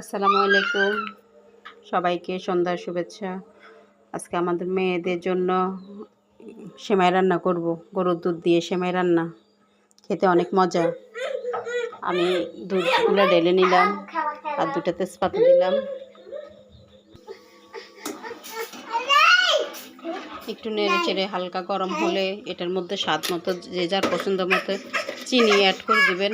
আসসালামু আলাইকুম। সবাইকে সন্ধ্যার শুভেচ্ছা। আজকে আমাদের মেয়েদের জন্য সেমাই রান্না করব। গরুর দুধ দিয়ে সেমাই রান্না। খেতে অনেক মজা। আমি দুধগুলো ঢেলে নিলাম আর দুটো তেজপাতা দিলাম। একটু নেড়ে চেড়ে হালকা গরম হলে এটার মধ্যে স্বাদ মতো যে যার পছন্দ মতো চিনি অ্যাড করে দিবেন।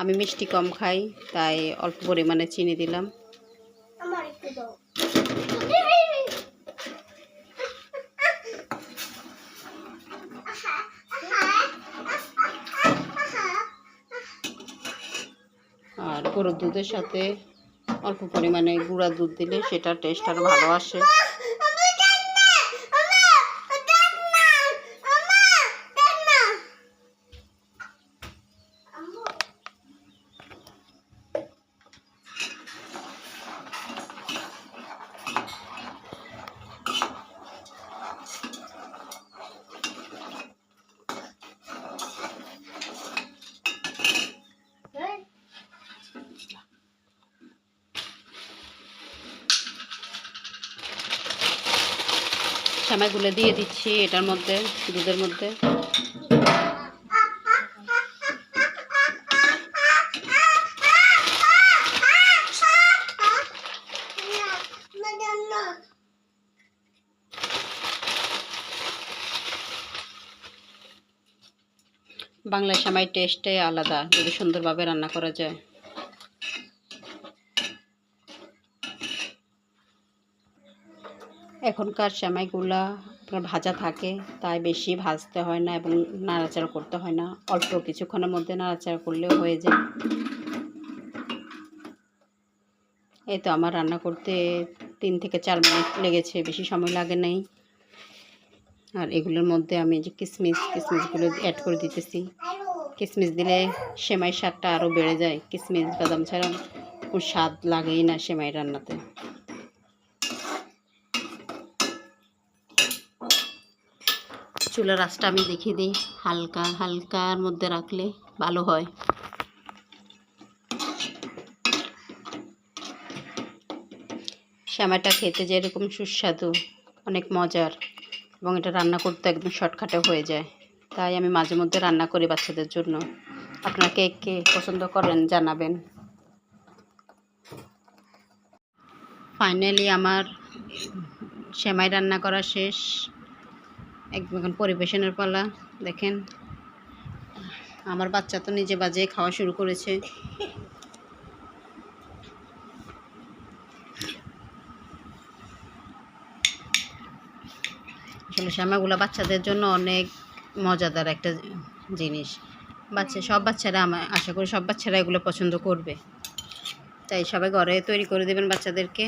আমি মিষ্টি কম খাই তাই অল্প পরিমাণে চিনি দিলাম। আর গরুর দুধের সাথে অল্প পরিমাণে গুঁড়া দুধ দিলে সেটার টেস্ট আরও ভালো আসে। সেমাইগুলো দিয়ে দিচ্ছি এটার মধ্যে, দুধের মধ্যে। বাংলা সেমাই টেস্টে আলাদা, যদি সুন্দরভাবে রান্না করা যায়। এখনকার সেমাইগুলা ভাজা থাকে, তাই বেশি ভাজতে হয় না এবং নাড়াচাড়া করতে হয় না। অল্প কিছুক্ষণের মধ্যে নাড়াচাড়া করলেও হয়ে যায়। এই তো আমার রান্না করতে তিন থেকে চার মিনিট লেগেছে, বেশি সময় লাগে নাই। আর এগুলোর মধ্যে আমি যে কিসমিস, কিসমিসগুলো অ্যাড করে দিতেছি। কিসমিস দিলে সেমাই স্বাদটা আরও বেড়ে যায়। কিসমিস, বাদাম ছাড়া কোনো স্বাদ লাগেই না সেমাই রান্নাতে। চুলার রাসটা আমি দেখিয়ে দিই। হালকা, হালকার মধ্যে রাখলে ভালো হয়। শ্যামাটা খেতে যেরকম সুস্বাদু, অনেক মজার এবং এটা রান্না করতে একদম শর্টকাটে হয়ে যায়। তাই আমি মাঝে মধ্যে রান্না করি বাচ্চাদের জন্য। আপনারা কে কে পছন্দ করেন জানাবেন। ফাইনালি আমার সেমাই রান্না করা শেষ। একদম পরিবেশনের পালা, দেখেন। আমার বাচ্চা তো নিজে বাজে খাওয়া শুরু করেছে। আসলে শ্যামাগুলো বাচ্চাদের জন্য অনেক মজাদার একটা জিনিস। বাচ্চা, সব বাচ্চারা আমার আশা করি সব বাচ্চারা এগুলো পছন্দ করবে। তাই সবাই ঘরে তৈরি করে দেবেন বাচ্চাদেরকে।